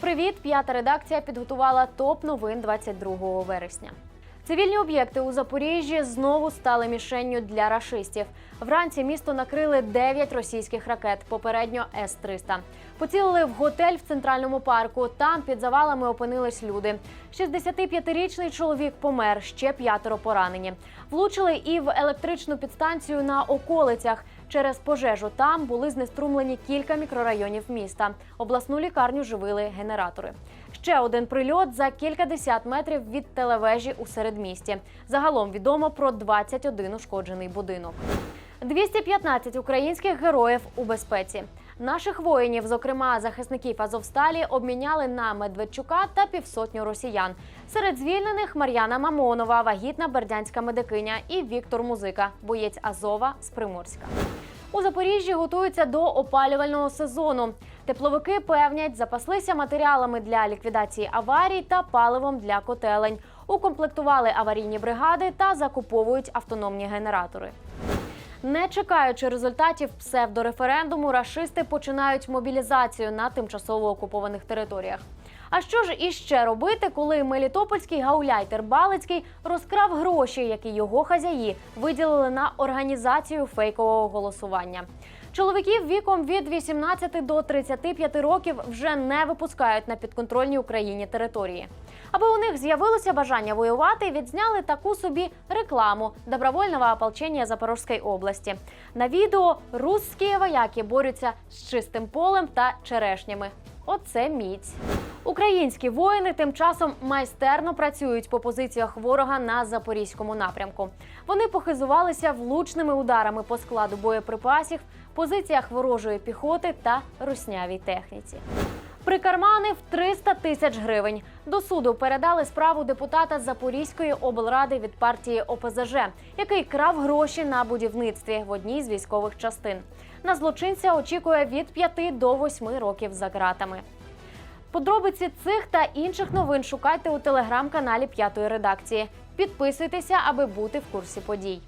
привіт! П'ята редакція підготувала топ новин 22 вересня. Цивільні об'єкти у Запоріжжі знову стали мішенню для рашистів. Вранці місто накрили 9 російських ракет, попередньо С-300. Поцілили в готель в центральному парку. Там під завалами опинились люди. 65-річний чоловік помер, ще п'ятеро поранені. Влучили і в електричну підстанцію на околицях. Через пожежу там були знеструмлені кілька мікрорайонів міста. Обласну лікарню живили генератори. Ще один прильот за кількадесят метрів від телевежі у середмісті. Загалом відомо про 21 ушкоджений будинок. 215 українських героїв у безпеці. Наших воїнів, зокрема захисників Азовсталі, обміняли на Медведчука та півсотню росіян. Серед звільнених Мар'яна Мамонова, вагітна бердянська медикиня, і Віктор Музика, боєць Азова з Приморська. У Запоріжжі готуються до опалювального сезону. Тепловики певнять, запаслися матеріалами для ліквідації аварій та паливом для котелень. Укомплектували аварійні бригади та закуповують автономні генератори. Не чекаючи результатів псевдореферендуму, рашисти починають мобілізацію на тимчасово окупованих територіях. А що ж іще робити, коли мелітопольський гауляйтер Балицький розкрав гроші, які його хазяї виділили на організацію фейкового голосування? Чоловіків віком від 18 до 35 років вже не випускають на підконтрольній Україні території. Аби у них з'явилося бажання воювати, відзняли таку собі рекламу добровольного ополчення Запорізької області. На відео русські вояки борються з чистим полем та черешнями. Оце міць. Українські воїни тим часом майстерно працюють по позиціях ворога на запорізькому напрямку. Вони похизувалися влучними ударами по складу боєприпасів, позиціях ворожої піхоти та руснявій техніці. Прикарманив 300 тисяч гривень. До суду передали справу депутата Запорізької облради від партії ОПЗЖ, який крав гроші на будівництві в одній з військових частин. На злочинця очікує від 5 до 8 років за ґратами. Подробиці цих та інших новин шукайте у телеграм-каналі П'ятої редакції. Підписуйтеся, аби бути в курсі подій.